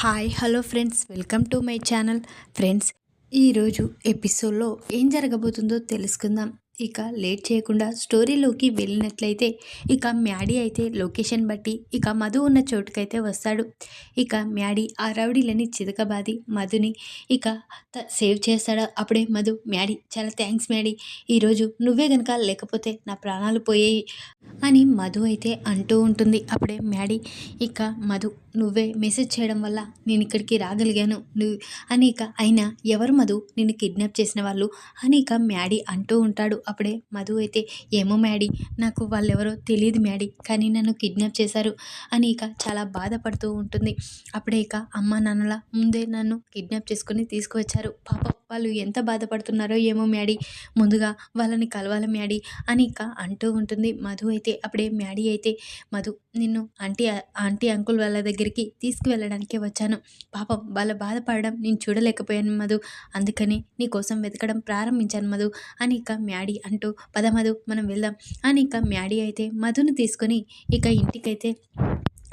Hi hello friends. Welcome to my channel. Friends ఈరోజు ఎపిసోడ్లో ఏం జరగబోతుందో తెలుసుకుందాం. ఇక లేట్ చేయకుండా స్టోరీలోకి వెళ్ళినట్లయితే ఇక మ్యాడీ అయితే లొకేషన్ బట్టి ఇక మధు ఉన్న చోటుకైతే వస్తాడు. ఇక మ్యాడీ ఆ రౌడీలని చితకబాది మధుని ఇక సేవ్ చేస్తాడు. అప్పుడే మధు మ్యాడీ చాలా థ్యాంక్స్ మ్యాడీ. ఈరోజు నువ్వే కనుక లేకపోతే నా ప్రాణాలు పోయాయి అని మధు అయితే అంటూ ఉంటుంది. అప్పుడే మ్యాడీ ఇక మధు నువ్వే మెసేజ్ చేయడం వల్ల నేను ఇక్కడికి రాగలిగాను. నువ్వు అని ఇక అయినా ఎవరు మధు? నిన్ను కిడ్నాప్ చేసిన వాళ్ళు? అని ఇక మ్యాడీ అంటూ ఉంటాడు. అప్పుడే మధు అయితే ఏమో మ్యాడీ నాకు వాళ్ళెవరో తెలియదు మ్యాడీ కానీ నన్ను కిడ్నాప్ చేశారు. అని ఇక చాలా బాధపడుతూ ఉంటుంది. అప్పుడే ఇక అమ్మ నాన్నల ముందే నన్ను కిడ్నాప్ చేసుకుని తీసుకువచ్చారు. పాపం వాళ్ళు ఎంత బాధపడుతున్నారో ఏమో మ్యాడీ ముందుగా వాళ్ళని కలవాలి మ్యాడీ అని ఇక అంటూ ఉంటుంది. మధు అయితే అప్పుడే మ్యాడీ అయితే మధు నిన్ను ఆంటీ ఆంటీ అంకుల్ వాళ్ళ దగ్గరికి తీసుకువెళ్ళడానికే వచ్చాను. పాపం వాళ్ళ బాధపడడం నేను చూడలేకపోయాను మధు. అందుకని నీ కోసం వెతకడం ప్రారంభించాను మధు అని ఇక మ్యాడీ అంటూ పద మధు మనం వెళ్దాం అని ఇక మ్యాడీ అయితే మధును తీసుకొని ఇక ఇంటికైతే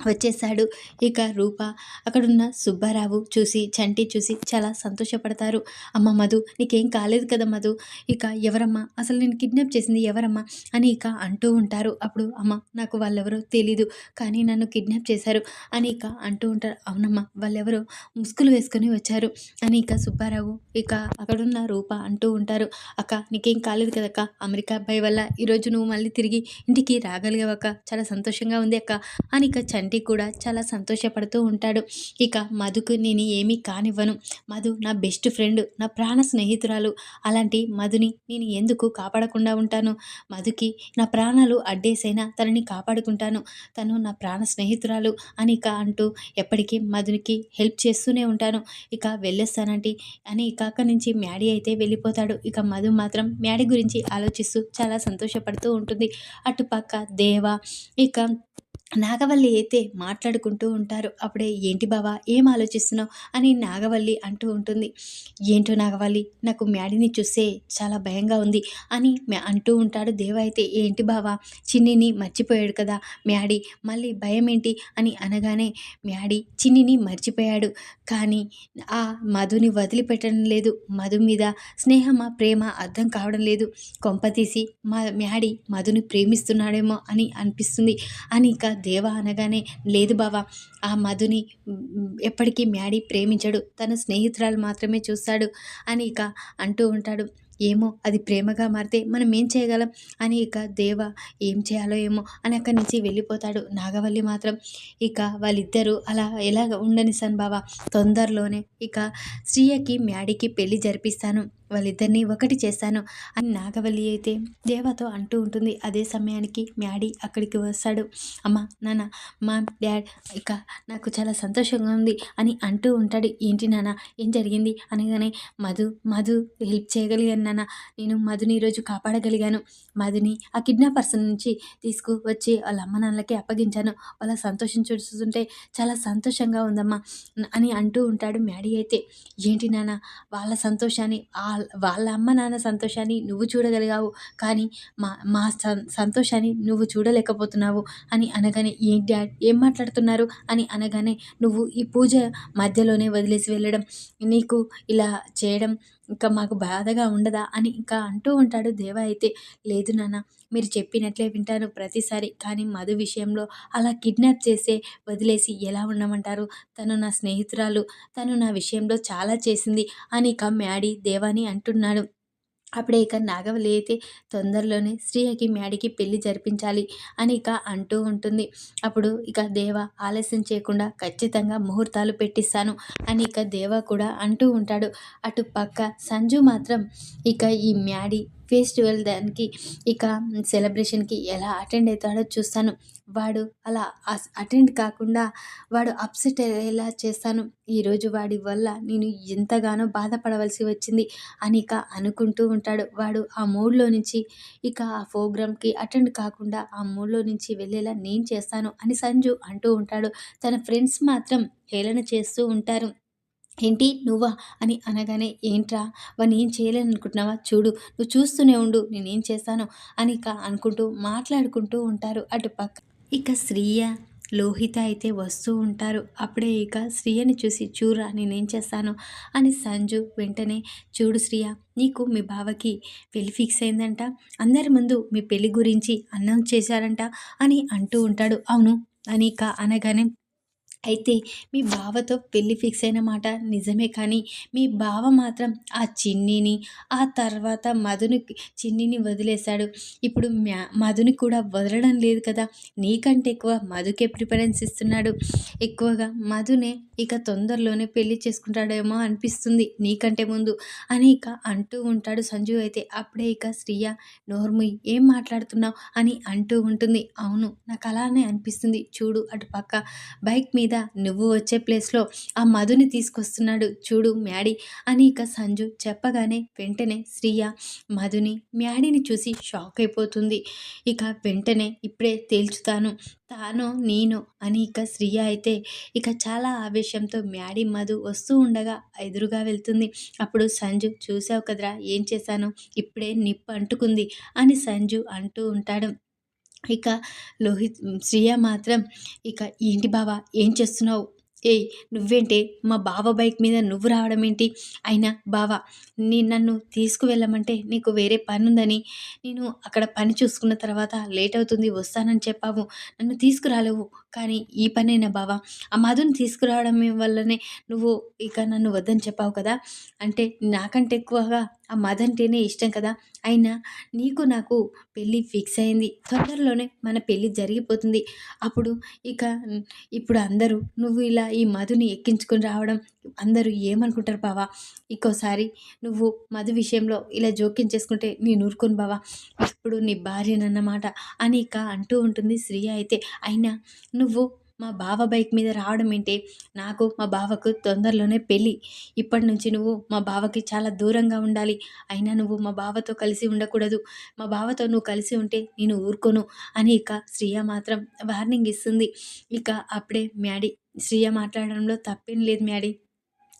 వచ్చేసాడు ఇక రూప అక్కడున్న సుబ్బారావు చూసి చంటి చూసి చాలా సంతోషపడతారు. అమ్మ మధు నీకేం కాలేదు కదా మధు? ఇక ఎవరమ్మా? అసలు నేను కిడ్నాప్ చేసింది ఎవరమ్మా? అని ఇక అంటూ ఉంటారు. అప్పుడు అమ్మ నాకు వాళ్ళెవరో తెలీదు కానీ నన్ను కిడ్నాప్ చేశారు అని ఇక అంటూ ఉంటారు. అవునమ్మా వాళ్ళెవరో ముసుగులు వేసుకొని వచ్చారు అని ఇక సుబ్బారావు ఇక అక్కడున్న రూప అంటూ ఉంటారు. అక్క నీకేం కాలేదు కదక్క అమెరికా అబ్బాయి వల్ల ఈరోజు నువ్వు మళ్ళీ తిరిగి ఇంటికి రాగలిగావక్క చాలా సంతోషంగా ఉంది అక్క అని ఇక చంటి తండ్రి కూడా చాలా సంతోషపడుతూ ఉంటాడు. ఇక మధుకు నేను ఏమీ కానివ్వను. మధు నా బెస్ట్ ఫ్రెండ్ నా ప్రాణ స్నేహితురాలు. అలాంటి మధుని నేను ఎందుకు కాపాడకుండా ఉంటాను? మధుకి నా ప్రాణాలు అడ్డేసైనా తనని కాపాడుకుంటాను. తను నా ప్రాణ స్నేహితురాలు అని ఇక అంటూ ఎప్పటికీ మధునికి హెల్ప్ చేస్తూనే ఉంటాను. ఇక వెళ్ళేస్తానంటి అని ఇక అక్కడి నుంచి మ్యాడీ అయితే వెళ్ళిపోతాడు. ఇక మధు మాత్రం మ్యాడీ గురించి ఆలోచిస్తూ చాలా సంతోషపడుతూ ఉంటుంది. అటుపక్క దేవ ఇక నాగవల్లి అయితే మాట్లాడుకుంటూ ఉంటారు. అప్పుడే ఏంటి బావా ఏం ఆలోచిస్తున్నావు? అని నాగవల్లి అంటూ ఉంటుంది. ఏంటో నాగవల్లి నాకు మ్యాడీని చూస్తే చాలా భయంగా ఉంది అని అంటూ ఉంటాడు దేవ అయితే. ఏంటి బావా చిన్నిని మర్చిపోయాడు కదా మ్యాడీ మళ్ళీ భయం ఏంటి? అని అనగానే మ్యాడీ చిన్నిని మర్చిపోయాడు. కానీ ఆ మధుని వదిలిపెట్టడం లేదు. మధు మీద స్నేహమా ప్రేమ అర్థం కావడం లేదు. కొంపతీసి మా మ్యాడీ మధుని ప్రేమిస్తున్నాడేమో అని అనిపిస్తుంది. అని ఇంకా దేవ అనగానే లేదు బావా ఆ మధుని ఎప్పటికీ మ్యాడీ ప్రేమించడు. తన స్నేహితురాలు మాత్రమే చూస్తాడు అని ఇక అంటూ ఉంటాడు. ఏమో అది ప్రేమగా మారితే మనం ఏం చేయగలం అని ఇక దేవ ఏం చేయాలో ఏమో అని అక్కడి నుంచి వెళ్ళిపోతాడు నాగవల్లి మాత్రం. ఇక వాళ్ళిద్దరూ అలా ఎలాగ ఉండనిస్తాను బావా తొందరలోనే ఇక శ్రీయకి మ్యాడీకి పెళ్ళి జరిపిస్తాను. వాళ్ళిద్దరినీ ఒకటి చేస్తాను అని నాగవల్లి అయితే దేవతో అంటూ ఉంటుంది. అదే సమయానికి మ్యాడీ అక్కడికి వస్తాడు. అమ్మ నాన్న మా డాడ్ ఇక నాకు చాలా సంతోషంగా ఉంది అని అంటూ ఉంటాడు. ఏంటి నాన్న ఏం జరిగింది? అనగానే మధు మధు హెల్ప్ చేయగలిగాను నాన్న. నేను మధుని ఈరోజు కాపాడగలిగాను. మధుని ఆ కిడ్నాపర్స్ నుంచి తీసుకువచ్చి వాళ్ళ అమ్మ నాన్నలకి అప్పగించాను. వాళ్ళ సంతోషం చూస్తుంటే చాలా సంతోషంగా ఉందమ్మా అని అంటూ ఉంటాడు మ్యాడీ అయితే. ఏంటి నాన్న వాళ్ళ సంతోషాన్ని ఆ వాళ్ళ అమ్మ నాన్న సంతోషాన్ని నువ్వు చూడగలిగావు. కానీ మా మా సంతోషాన్ని నువ్వు చూడలేకపోతున్నావు అని అనగానే ఏం డాడ్ ఏం మాట్లాడుతున్నారు? అని అనగానే నువ్వు ఈ పూజ మధ్యలోనే వదిలేసి వెళ్ళడం నీకు ఇలా చేయడం ఇంకా మాకు బాధగా ఉండదా అని ఇంకా అంటూ ఉంటాడు దేవ అయితే లేదు నాన్న మీరు చెప్పినట్లే వింటాను ప్రతిసారి కానీ మధు విషయంలో అలా కిడ్నాప్ చేసే వదిలేసి ఎలా ఉండమంటారు? తను నా స్నేహితురాలు తను నా విషయంలో చాలా చేసింది అని ఇక మ్యాడీ దేవాని అంటున్నాడు. అప్పుడే ఇక నాగవల్లి అయితే తొందరలోనే శ్రీయకి మ్యాడికి పెళ్ళి జరిపించాలి అని ఇక అంటూ ఉంటుంది. అప్పుడు ఇక దేవ ఆలస్యం చేయకుండా ఖచ్చితంగా ముహూర్తాలు పెట్టిస్తాను అని ఇక దేవ కూడా అంటూ ఉంటాడు. అటు పక్క సంజు మాత్రం ఇక ఈ మ్యాడీ ఫెస్టివల్ దానికి ఇక సెలబ్రేషన్కి ఎలా అటెండ్ అవుతాడో చూస్తాను. వాడు అలా అటెండ్ కాకుండా వాడు అప్సెట్ అయ్యేలా చేస్తాను. ఈరోజు వాడి వల్ల నేను ఎంతగానో బాధపడవలసి వచ్చింది అని ఇక అనుకుంటూ ఉంటాడు. వాడు ఆ మూడ్లో నుంచి ఇక ఆ ప్రోగ్రామ్కి అటెండ్ కాకుండా ఆ మూడ్లో నుంచి వెళ్ళేలా నేను చేస్తాను అని సంజు అంటూ ఉంటాడు. తన ఫ్రెండ్స్ మాత్రం హేళన చేస్తూ ఉంటారు. ఏంటి నువ్వా అని అనగానే ఏంట్రా? వాడిని ఏం చేయలేను అనుకుంటున్నావా చూడు నువ్వు చూస్తూనే ఉండు నేనేం చేస్తాను అని ఇక అనుకుంటూ మాట్లాడుకుంటూ ఉంటారు అటు పక్క. ఇక శ్రీయ లోహిత అయితే వస్తూ ఉంటారు. అప్పుడే ఇక శ్రీయని చూసి చూరా నేనేం చేస్తాను అని సంజు వెంటనే చూడు శ్రీయ నీకు మీ బావకి పెళ్ళి ఫిక్స్ అయిందంట. అందరి ముందు మీ పెళ్ళి గురించి అన్నం చేశారంట అని అంటూ ఉంటాడు. అవును అని అనగానే అయితే మీ బావతో పెళ్ళి ఫిక్స్ అయిన మాట నిజమే కానీ మీ బావ మాత్రం ఆ చిన్నిని ఆ తర్వాత మధుని చిన్నిని వదిలేశాడు. ఇప్పుడు మ్యా మధుని కూడా వదలడం లేదు కదా? నీకంటే ఎక్కువ మధుకే ప్రిఫరెన్స్ ఇస్తున్నాడు? ఎక్కువగా మధునే ఇక తొందరలోనే పెళ్ళి చేసుకుంటాడేమో అనిపిస్తుంది నీకంటే ముందు అని ఇక అంటూ ఉంటాడు సంజు. అయితే అప్పుడే ఇక శ్రీయ నోర్ముయ్ ఏం మాట్లాడుతున్నావు? అని అంటూ ఉంటుంది. అవును నాకు అలానే అనిపిస్తుంది. చూడు అటు పక్క బైక్ మీద నువ్వు వచ్చే ప్లేస్లో ఆ మధుని తీసుకొస్తున్నాడు చూడు మ్యాడీ అని ఇక సంజు చెప్పగానే వెంటనే శ్రీయ మధుని మ్యాడీని చూసి షాక్ అయిపోతుంది. ఇక వెంటనే ఇప్పుడే తేల్చుతాను తానో నేను అని ఇక శ్రీయ అయితే ఇక చాలా ఆవేశంతో మ్యాడీ మధు వస్తూ ఉండగా ఎదురుగా వెళ్తుంది. అప్పుడు సంజు చూసావు కదరా ఏం చేశాను? ఇప్పుడే నిప్పు అంటుకుంది అని సంజు అంటూ ఉంటాడు. ఇక లోహిత్ శ్రియ మాత్రం ఇక ఏంటి బావా ఏం చేస్తున్నావు? ఏయ్ నువ్వేంటే? మా బావ బైక్ మీద నువ్వు రావడం ఏంటి? అయినా బావా నీ నన్ను తీసుకువెళ్ళమంటే నీకు వేరే పని ఉందని నేను అక్కడ పని చూసుకున్న తర్వాత లేట్ అవుతుంది వస్తానని చెప్పావు. నన్ను తీసుకురాలేవు. కానీ ఈ పనైనా బావా. ఆ మధుని తీసుకురావడం వల్లనే నువ్వు ఇక నన్ను వద్దని చెప్పావు కదా. అంటే నాకంటే ఎక్కువగా ఆ మధు అంటేనే ఇష్టం కదా. అయినా నీకు నాకు పెళ్ళి ఫిక్స్ అయింది. తొందరలోనే మన పెళ్ళి జరిగిపోతుంది. అప్పుడు ఇక ఇప్పుడు అందరూ నువ్వు ఇలా ఈ మధుని ఎక్కించుకొని రావడం అందరూ ఏమనుకుంటారు బావా? ఇంకోసారి నువ్వు మధు విషయంలో ఇలా జోక్యం చేసుకుంటే నేను ఊరుకుని బావా. ఇప్పుడు నీ భార్యనన్నమాట అని ఇక అంటూ ఉంటుంది శ్రీయ అయితే. అయినా నువ్వు మా బావ బైక్ మీద రావడం ఏంటి? నాకు మా బావకు తొందరలోనే పెళ్ళి. ఇప్పటి నుంచి నువ్వు మా బావకి చాలా దూరంగా ఉండాలి. అయినా నువ్వు మా బావతో కలిసి ఉండకూడదు. మా బావతో నువ్వు కలిసి ఉంటే నేను ఊరుకోను. అని ఇక శ్రీయ మాత్రం వార్నింగ్ ఇస్తుంది. ఇక అప్పుడే మ్యాడీ శ్రీయ మాట్లాడడంలో తప్పేం లేదు మ్యాడీ.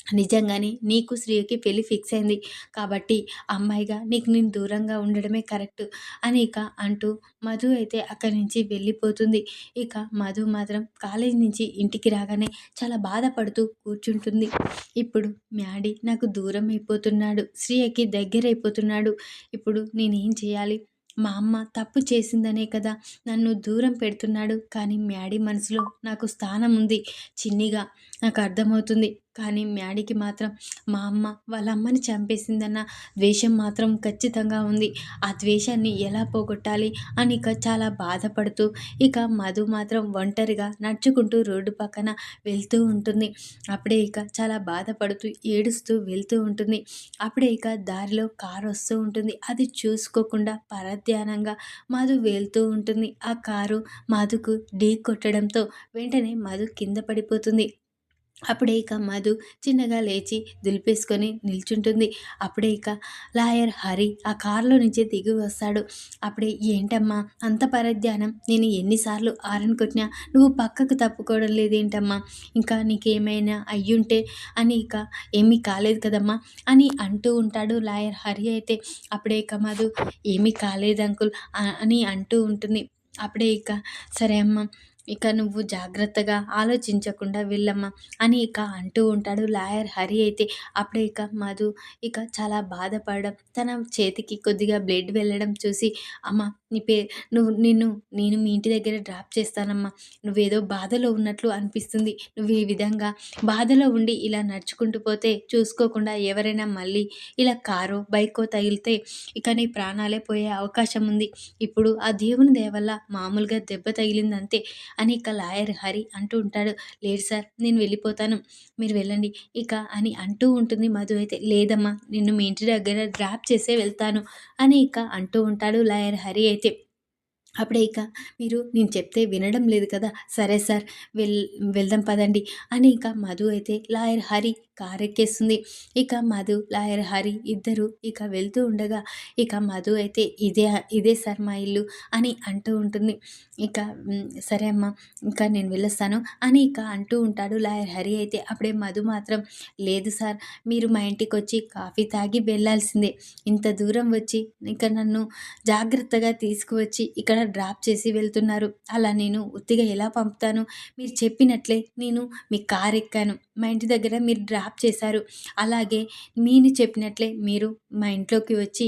నిజంగానే నీకు శ్రీయకి పెళ్ళి ఫిక్స్ అయింది. కాబట్టి అమ్మాయిగా నీకు నేను దూరంగా ఉండడమే కరెక్ట్ అని ఇక అంటూ మధు అయితే అక్కడి నుంచి వెళ్ళిపోతుంది. ఇక మధు మాత్రం కాలేజ్ నుంచి ఇంటికి రాగానే చాలా బాధపడుతూ కూర్చుంటుంది. ఇప్పుడు మ్యాడీ నాకు దూరం అయిపోతున్నాడు. శ్రీయకి దగ్గర అయిపోతున్నాడు. ఇప్పుడు నేనేం చేయాలి? మా అమ్మ తప్పు చేసిందనే కదా నన్ను దూరం పెడుతున్నాడు. కానీ మ్యాడీ మనసులో నాకు స్థానం ఉంది. చిన్నిగా నాకు అర్థమవుతుంది. కానీ మ్యాడీకి మాత్రం మా అమ్మ వాళ్ళ అమ్మని చంపేసిందన్న ద్వేషం మాత్రం ఖచ్చితంగా ఉంది. ఆ ద్వేషాన్ని ఎలా పోగొట్టాలి అని ఇక చాలా బాధపడుతూ ఇక మధు మాత్రం ఒంటరిగా నడుచుకుంటూ రోడ్డు పక్కన వెళ్తూ ఉంటుంది. అప్పుడే ఇక చాలా బాధపడుతూ ఏడుస్తూ వెళ్తూ ఉంటుంది. అప్పుడే ఇక దారిలో కారు వస్తూ ఉంటుంది. అది చూసుకోకుండా పరధ్యానంగా మధు వెళ్తూ ఉంటుంది. ఆ కారు మధుకు ఢీ కొట్టడంతో వెంటనే మధు కింద పడిపోతుంది. అప్పుడే ఇక మధు చిన్నగా లేచి దులిపేసుకొని నిల్చుంటుంది. అప్పుడే ఇక లాయర్ హరి ఆ కారులో నుంచి దిగి వస్తాడు. అప్పుడే ఏంటమ్మా అంత పరధ్యానం. నేను ఎన్నిసార్లు ఆరని కొట్టినా నువ్వు పక్కకు తప్పుకోవడం లేదేంటమ్మా? ఇంకా నీకేమైనా అయ్యుంటే అని ఇక ఏమీ కాలేదు కదమ్మా అని అంటూ ఉంటాడు లాయర్ హరి అయితే. అప్పుడే ఇక మధు ఏమీ కాలేదు అంకుల్ అని అంటూ ఉంటుంది. అప్పుడే ఇక సరే అమ్మ ఇక నువ్వు జాగ్రత్తగా ఆలోచించకుండా వెళ్ళమ్మా అని ఇక అంటూ ఉంటాడు లాయర్ హరి అయితే. అప్పుడే ఇక మధు ఇక చాలా బాధపడడం తన చేతికి కొద్దిగా బ్లడ్ వెళ్ళడం చూసి అమ్మ నీ పే నువ్వు నిన్ను నేను మీ ఇంటి దగ్గర డ్రాప్ చేస్తానమ్మా. నువ్వేదో బాధలో ఉన్నట్లు అనిపిస్తుంది. నువ్వు ఈ విధంగా బాధలో ఉండి ఇలా నడుచుకుంటూ పోతే చూసుకోకుండా ఎవరైనా మళ్ళీ ఇలా కారో బైకో తగిలితే ఇక నీ ప్రాణాలే పోయే అవకాశం ఉంది. ఇప్పుడు ఆ దేవుని దేవల్ల మామూలుగా దెబ్బ తగిలిందంతే అని ఇక లాయర్ హరి అంటూ ఉంటాడు. లేదు సార్ నేను వెళ్ళిపోతాను. మీరు వెళ్ళండి. ఇక అని అంటూ ఉంటుంది మధు అయితే. లేదమ్మా నిన్ను మీ ఇంటి దగ్గర డ్రాప్ చేసే వెళ్తాను అని ఇక అంటూ ఉంటాడు లాయర్ హరి అయితే. అప్పుడే ఇక మీరు నేను చెప్తే వినడం లేదు కదా. సరే సార్ వెల్ వెళ్దాం పదండి. అని ఇక మధు అయితే లాయర్ హరి కారెక్కేస్తుంది. ఇక మధు లాయర్ హరి ఇద్దరు ఇక వెళ్తూ ఉండగా ఇక మధు అయితే ఇదే ఇదే సార్ మా ఇల్లు అని అంటూ ఉంటుంది. ఇక సరే అమ్మా ఇంకా నేను వెళ్ళొస్తాను అని ఇక అంటూ ఉంటాడు లాయర్ హరి అయితే. అప్పుడే మధు మాత్రం లేదు సార్ మీరు మా ఇంటికి వచ్చి కాఫీ తాగి వెళ్ళాల్సిందే. ఇంత దూరం వచ్చి ఇక నన్ను జాగ్రత్తగా తీసుకువచ్చి ఇక్కడ డ్రాప్ చేసి వెళ్తున్నారు. అలా నేను ఉత్తిగా ఎలా పంపుతాను? మీరు చెప్పినట్లే నేను మీ కార్ ఎక్కాను మా ఇంటి దగ్గర మీరు డ్రాప్ చేశారు. అలాగే మీరు చెప్పినట్లే మీరు మా ఇంట్లోకి వచ్చి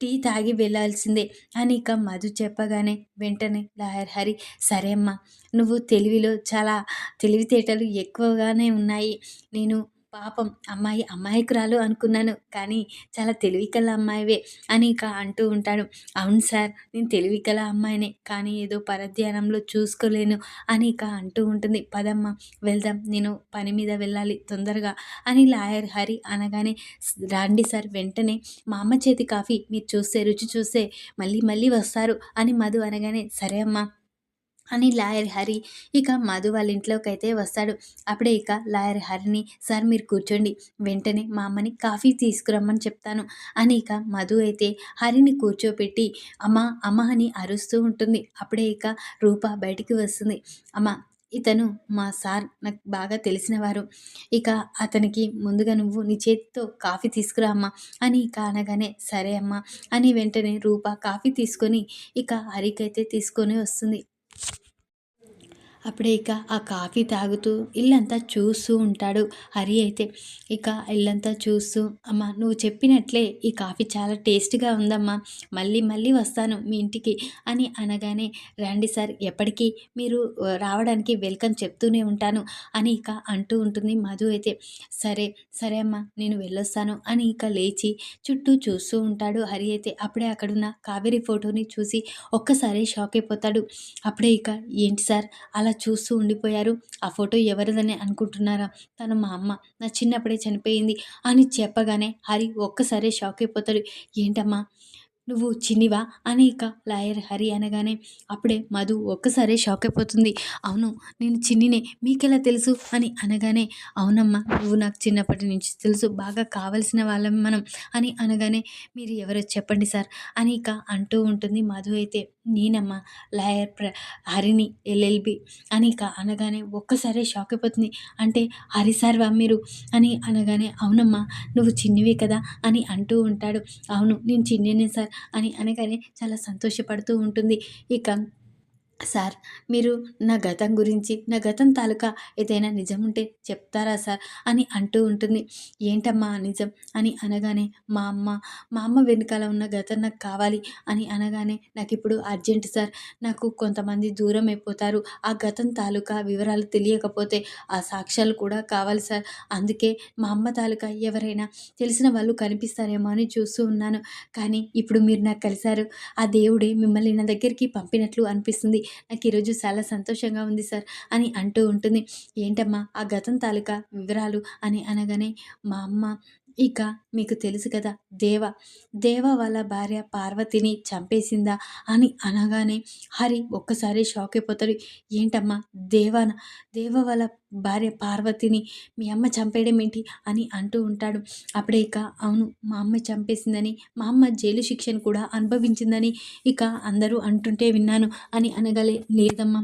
టీ తాగి వెళ్ళాల్సిందే అని ఇక మధు చెప్పగానే వెంటనే లాయర్ హరి సరే అమ్మా నువ్వు తెలివిలో చాలా తెలివితేటలు ఎక్కువగానే ఉన్నాయి. నేను పాపం అమ్మాయి అమాయకురాలు అనుకున్నాను కానీ చాలా తెలివికల అమ్మాయివే అని ఇక అంటూ ఉంటాడు. అవును సార్ నేను తెలివికల అమ్మాయినే కానీ ఏదో పరధ్యానంలో చూసుకోలేను అని ఇక అంటూ ఉంటుంది. పదమ్మ వెళ్దాం నేను పని మీద వెళ్ళాలి తొందరగా అని లాయర్ హరి అనగానే రండి సార్ వెంటనే మా అమ్మ చేతి కాఫీ మీరు చూస్తే రుచి చూస్తే మళ్ళీ మళ్ళీ వస్తారు అని మధు అనగానే సరే అమ్మా అని లాయర్ హరి ఇక మధు వాళ్ళ ఇంట్లోకి అయితే వస్తాడు. అప్పుడే ఇక లాయర్ హరిని సార్ మీరు కూర్చోండి వెంటనే మా అమ్మని కాఫీ తీసుకురమ్మని చెప్తాను అని ఇక మధు అయితే హరిని కూర్చోపెట్టి అమ్మ అమ్మ అని అరుస్తూ ఉంటుంది. అప్పుడే ఇక రూప బయటికి వస్తుంది. అమ్మ ఇతను మా సార్ నాకు బాగా తెలిసినవారు ఇక అతనికి ముందుగా నువ్వు నీ చేతితో కాఫీ తీసుకురా అమ్మా అని ఇక అనగానే సరే అమ్మా అని వెంటనే రూప కాఫీ తీసుకొని ఇక హరికైతే తీసుకొని వస్తుంది. అప్పుడే ఇక ఆ కాఫీ తాగుతూ ఇల్లంతా చూస్తూ ఉంటాడు. హరి అయితే ఇక ఇల్లంతా చూస్తూ అమ్మ నువ్వు చెప్పినట్లే ఈ కాఫీ చాలా టేస్ట్గా ఉందమ్మా మళ్ళీ మళ్ళీ వస్తాను మీ ఇంటికి అని అనగానే రండి సార్ ఎప్పటికీ మీరు రావడానికి వెల్కమ్ చెప్తూనే ఉంటాను అని ఇక అంటూ ఉంటుంది మధు అయితే. సరే సరే అమ్మా నేను వెళ్ళొస్తాను అని ఇక లేచి చుట్టూ చూస్తూ ఉంటాడు హరి అయితే. అప్పుడే అక్కడున్న కావేరి ఫోటోని చూసి ఒక్కసారి షాక్ అయిపోతాడు. అప్పుడే ఇక ఏంటి సార్ అలా చూస్తూ ఉండిపోయారు. ఆ ఫోటో ఎవరిదని అనుకుంటున్నారా? తను మా అమ్మ. నా చిన్నప్పుడే చనిపోయింది అని చెప్పగానే హరి ఒక్కసారి షాక్ అయిపోతాడు. ఏంటమ్మా? నువ్వు చిన్నివా? అని ఇక లాయర్ హరి అనగానే అప్పుడే మధు ఒక్కసారే షాక్ అయిపోతుంది. అవును నేను చిన్నినే. మీకెలా తెలుసు? అని అనగానే అవునమ్మా నువ్వు నాకు చిన్నప్పటి నుంచి తెలుసు. బాగా కావలసిన వాళ్ళం మనం అని అనగానే మీరు ఎవరో చెప్పండి సార్ అని ఇక అంటూ ఉంటుంది మధు అయితే. నేనమ్మా లాయర్ ప్ర హరిని ఎల్ఎల్బి అని ఇక అనగానే ఒక్కసారే షాక్ అయిపోతుంది. అంటే హరి సార్వా మీరు? అని అనగానే అవునమ్మా నువ్వు చిన్నివి కదా అని అంటూ ఉంటాడు. అవును నేను చిన్నినే సార్ అని అనగానే చాలా సంతోషపడుతూ ఉంటుంది. ఇక సార్ మీరు నా గతం గురించి నా గతం తాలూకా ఏదైనా నిజం ఉంటే చెప్తారా సార్ అని అంటూ ఉంటుంది. ఏంటమ్మా నిజం అని అనగానే మా అమ్మ మా అమ్మ వెనకాల ఉన్న గతం నాకు కావాలి అని అనగానే నాకు ఇప్పుడు అర్జెంట్ సార్ నాకు కొంతమంది దూరం అయిపోతారు. ఆ గతం తాలూకా వివరాలు తెలియకపోతే ఆ సాక్ష్యాలు కూడా కావాలి సార్. అందుకే మా అమ్మ తాలూకా ఎవరైనా తెలిసిన వాళ్ళు కనిపిస్తారేమో అని చూస్తూ ఉన్నాను. కానీ ఇప్పుడు మీరు నాకు కలిశారు. ఆ దేవుడే మిమ్మల్ని నా దగ్గరికి పంపినట్లు అనిపిస్తుంది. నాకు ఈరోజు చాలా సంతోషంగా ఉంది సార్ అని అంటూ ఉంటుంది. ఏంటమ్మా? ఆ గతం తాలూకా వివరాలు అని అనగానే మా అమ్మ ఇక మీకు తెలుసు కదా దేవ. దేవ వాళ్ళ భార్య పార్వతిని చంపేసిందా అని అనగానే హరి ఒక్కసారి షాక్ అయిపోతాడు. ఏంటమ్మా దేవాన? దేవ వాళ్ళ భార్య పార్వతిని మీ అమ్మ చంపేయడం ఏంటి అని అంటూ ఉంటాడు. అప్పుడే ఇక అవును మా అమ్మ చంపేసిందని మా అమ్మ జైలు శిక్షను కూడా అనుభవించిందని ఇక అందరూ అంటుంటే విన్నాను అని అనగలే లేదమ్మా.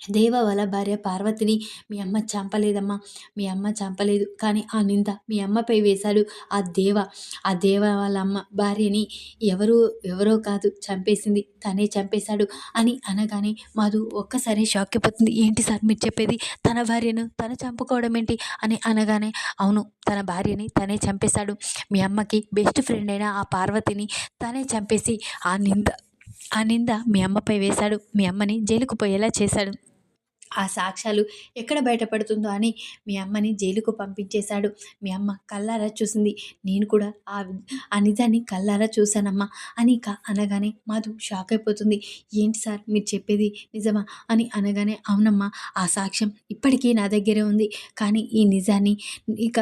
దేవ వాళ్ళ భార్య పార్వతిని మీ అమ్మ చంపలేదమ్మా మీ అమ్మ చంపలేదు. కానీ ఆ నింద మీ అమ్మపై వేశాడు ఆ దేవ. ఆ దేవ వాళ్ళ అమ్మ భార్యని ఎవరు ఎవరో కాదు చంపేసింది. తనే చంపేశాడు అని అనగానే మాధు ఒక్కసారి షాక్ అయిపోతుంది ఏంటి సార్ మీరు చెప్పేది? తన భార్యను తను చంపుకోవడం ఏంటి? అని అనగానే అవును తన భార్యని తనే చంపేశాడు. మీ అమ్మకి బెస్ట్ ఫ్రెండ్ అయిన ఆ పార్వతిని తనే చంపేసి ఆ నింద ఆ నింద మీ అమ్మపై వేశాడు. మీ అమ్మని జైలుకు పోయేలా చేశాడు. ఆ సాక్ష్యాలు ఎక్కడ బయటపడుతుందో అని మీ అమ్మని జైలుకు పంపించేశాడు. మీ అమ్మ కల్లారా చూసింది. నేను కూడా ఆ ఆ నిజాన్ని కల్లారా చూశానమ్మా అని ఇక అనగానే మాధు షాక్ అయిపోతుంది. ఏంటి సార్ మీరు చెప్పేది నిజమా అని అనగానే అవునమ్మా ఆ సాక్ష్యం ఇప్పటికీ నా దగ్గరే ఉంది. కానీ ఈ నిజాన్ని ఇక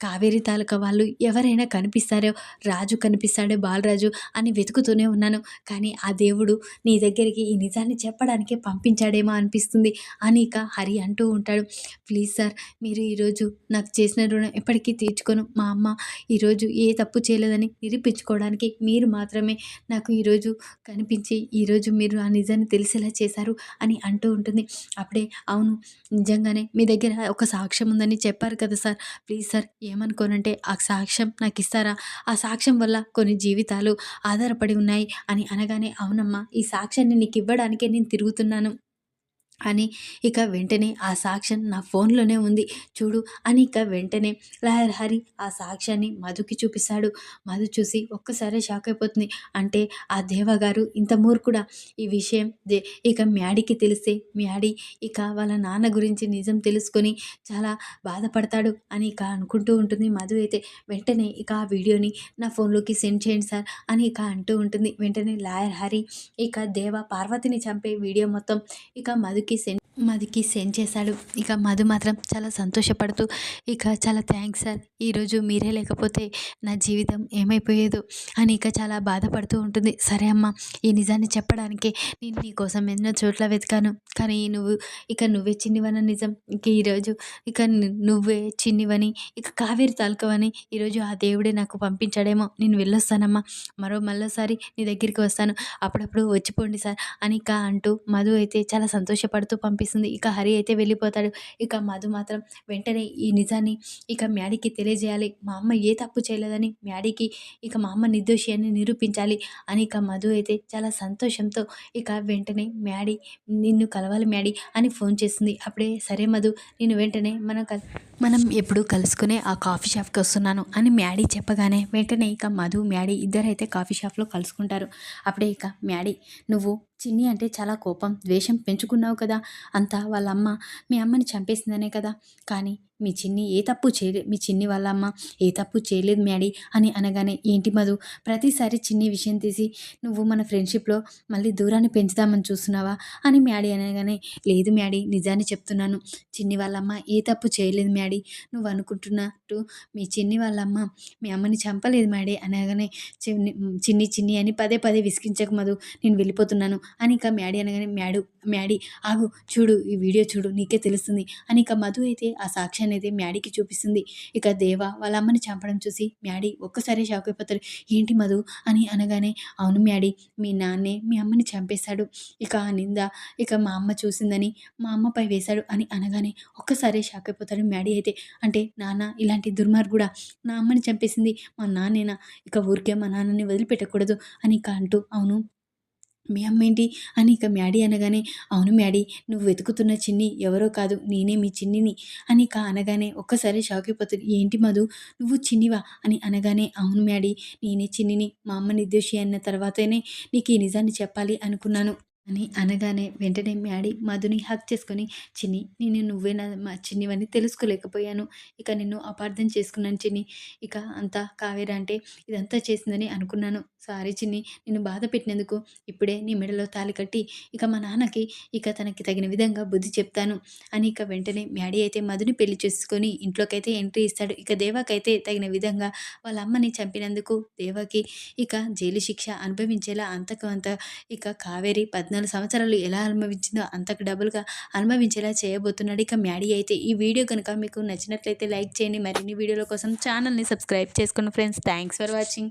కావేరి తాలూకా వాళ్ళు ఎవరైనా కనిపిస్తారో రాజు కనిపిస్తాడే బాలరాజు అని వెతుకుతూనే ఉన్నాను. కానీ ఆ దేవుడు నీ దగ్గరికి ఈ నిజాన్ని చెప్పడానికే పంపించాడేమో అనిపిస్తుంది అని ఇక హరి అంటూ ఉంటాడు. ప్లీజ్ సార్ మీరు ఈరోజు నాకు చేసిన రుణం ఎప్పటికీ తీర్చుకోను. మా అమ్మ ఈరోజు ఏ తప్పు చేయలేదని నిరూపించుకోవడానికి మీరు మాత్రమే నాకు ఈరోజు కనిపించి ఈరోజు మీరు ఆ నిజాన్ని తెలిసేలా చేశారు అని అంటూ ఉంటుంది. అప్పుడే అవును నిజంగానే మీ దగ్గర ఒక సాక్ష్యం ఉందని చెప్పారు కదా సార్. ప్లీజ్ సార్ ఏమనుకోనంటే ఆ సాక్ష్యం నాకు ఇస్తారా ఆ సాక్ష్యం వల్ల కొన్ని జీవితాలు ఆధారపడి ఉన్నాయి అని అనగానే అవునమ్మా ఈ సాక్ష్యాన్ని నీకు ఇవ్వడానికే నేను తిరుగుతున్నాను. అని ఇక వెంటనే ఆ సాక్ష్యం నా ఫోన్లోనే ఉంది. చూడు అని ఇక వెంటనే లాయర్ హరి ఆ సాక్ష్యాన్ని మధుకి చూపిస్తాడు. మధు చూసి ఒక్కసారి షాక్ అయిపోతుంది. అంటే ఆ దేవగారు ఇంత మూర్ఖుడా? ఈ విషయం దే ఇక మ్యాడీకి తెలిస్తే మ్యాడీ ఇక వాళ్ళ నాన్న గురించి నిజం తెలుసుకొని చాలా బాధపడతాడు అని ఇక అనుకుంటూ ఉంటుంది మధు అయితే. వెంటనే ఇక ఆ వీడియోని నా ఫోన్లోకి సెండ్ చేయండి సార్ అని ఇక అంటూ ఉంటుంది. వెంటనే లాయర్ హరి ఇక దేవ పార్వతిని చంపే వీడియో మొత్తం ఇక మధుకి మధుకి మధుకి సెండ్ చేశాడు. ఇక మధు మాత్రం చాలా సంతోషపడుతూ ఇక చాలా థ్యాంక్స్ సార్ ఈరోజు మీరే లేకపోతే నా జీవితం ఏమైపోయేదో అని ఇక చాలా బాధపడుతూ ఉంటుంది. సరే అమ్మ ఈ నిజాన్ని చెప్పడానికే నేను నీకోసం ఎన్నో చోట్ల వెతికాను. కానీ నువ్వు ఇక నువ్వే చిన్నివన నిజం. ఇక ఈరోజు ఇక నువ్వే చిన్నివని ఇక కావేరి తాలూకవని ఈరోజు ఆ దేవుడే నాకు పంపించాడేమో. నేను వెళ్ళొస్తానమ్మా. మరో మళ్ళీసారి నీ దగ్గరికి వస్తాను. అప్పుడప్పుడు వచ్చిపోండి సార్ అని ఇక అంటూ మధు అయితే చాలా సంతోషపడుతూ పంపి కనిపిస్తుంది ఇక హరి అయితే వెళ్ళిపోతాడు. ఇక మధు మాత్రం వెంటనే ఈ నిజాన్ని ఇక మ్యాడీకి తెలియజేయాలి. మా అమ్మ ఏ తప్పు చేయలేదని మ్యాడీకి ఇక మా అమ్మ నిర్దోషి అని నిరూపించాలి అని ఇక మధు అయితే చాలా సంతోషంతో ఇక వెంటనే మ్యాడీ నిన్ను కలవాలి మ్యాడీ అని ఫోన్ చేస్తుంది. అప్పుడే సరే మధు నేను వెంటనే మనం కల్ మనం ఎప్పుడు కలుసుకునే ఆ కాఫీ షాప్కి వస్తున్నాను అని మ్యాడీ చెప్పగానే వెంటనే ఇక మధు మ్యాడీ ఇద్దరైతే కాఫీ షాప్లో కలుసుకుంటారు. అప్పుడే ఇక మ్యాడీ నువ్వు చిన్ని అంటే చాలా కోపం ద్వేషం పెంచుకున్నావు కదా. అంతా వాళ్ళ అమ్మ మీ అమ్మని చంపేసిందనే కదా. కానీ మీ చిన్ని ఏ తప్పు చేయలేదు మీ చిన్ని వాళ్ళ అమ్మ ఏ తప్పు చేయలేదు మ్యాడీ అని అనగానే ఏంటి మధు ప్రతిసారి చిన్ని విషయం తీసి నువ్వు మన ఫ్రెండ్షిప్లో మళ్ళీ దూరాన్ని పెంచుదామని చూస్తున్నావా? అని మ్యాడీ అనగానే లేదు మ్యాడీ నిజాన్ని చెప్తున్నాను. చిన్ని వాళ్ళమ్మ ఏ తప్పు చేయలేదు మ్యాడీ. నువ్వు అనుకుంటున్నట్టు మీ చిన్ని వాళ్ళమ్మ మీ అమ్మని చంపలేదు మ్యాడీ అనగానే చిన్ని చిన్ని చిన్ని అని పదే పదే విసిగించక మధు నేను వెళ్ళిపోతున్నాను అని ఇక మ్యాడీ అనగానే మ్యాడు మ్యాడీ ఆగు చూడు ఈ వీడియో చూడు నీకే తెలుస్తుంది అని ఇక మధు అయితే ఆ సాక్ష్యాన్ని అయితే మ్యాడీకి చూపిస్తుంది. ఇక దేవ వాళ్ళ అమ్మని చంపడం చూసి మ్యాడీ ఒక్కసారి షాక్ అయిపోతాడు ఏంటి మధు? అని అనగానే అవును మ్యాడీ మీ నాన్నే మీ అమ్మని చంపేశాడు. ఇక నింద ఇక మా అమ్మ చూసిందని మా అమ్మపై వేశాడు అని అనగానే ఒక్కసారి షాక్ అయిపోతాడు మ్యాడీ అయితే. అంటే నాన్న ఇలాంటి దుర్మార్గుడా? నా అమ్మని చంపేసింది మా నాన్నేనా? ఇక ఊరికే మా నాన్నని వదిలిపెట్టకూడదు అని ఇక అంటూ అవును మీ అమ్మేంటి అని ఇక మ్యాడీ అనగానే అవును మ్యాడీ నువ్వు వెతుకుతున్న చిన్ని ఎవరో కాదు నేనే మీ చిన్నిని. అని ఇక అనగానే ఒక్కసారి షాక్ అయిపోతుంది. ఏంటి మధు నువ్వు చిన్నివా? అని అనగానే అవును మ్యాడీ నేనే చిన్నిని. మా అమ్మ నిర్దోషి అన్న తర్వాతనే నీకు ఈ నిజాన్ని చెప్పాలి అనుకున్నాను. అని అనగానే వెంటనే మ్యాడీ మధుని హక్ చేసుకొని చిన్ని నేను నువ్వే నా మా చిన్నివని తెలుసుకోలేకపోయాను. ఇక నిన్ను అపార్థం చేసుకున్నాను చిన్ని. ఇక అంతా కావేరా అంటే ఇదంతా చేసిందని అనుకున్నాను. సారీ చిన్ని నేను బాధ పెట్టినందుకు ఇప్పుడే నీ మెడలో తాలి కట్టి ఇక మా నాన్నకి ఇక తనకి తగిన విధంగా బుద్ధి చెప్తాను అని ఇక వెంటనే మ్యాడీ అయితే మధుని పెళ్ళి చేసుకొని ఇంట్లోకైతే ఎంట్రీ ఇస్తాడు. ఇక దేవాకైతే తగిన విధంగా వాళ్ళ అమ్మని చంపినందుకు దేవాకి ఇక జైలు శిక్ష అనుభవించేలా అంతకు అంత ఇక కావేరి పద్నాలుగు వందల సంవత్సరాలు ఎలా అనుభవించిందో అంతకు డబుల్గా అనుభవించేలా చేయబోతున్నాడు. ఇక మ్యాడీ అయితే ఈ వీడియో కనుక మీకు నచ్చినట్లయితే లైక్ చేయండి. మరిన్ని వీడియోల కోసం ఛానల్ని సబ్స్క్రైబ్ చేసుకోండి ఫ్రెండ్స్ థ్యాంక్స్ ఫర్ వాచింగ్.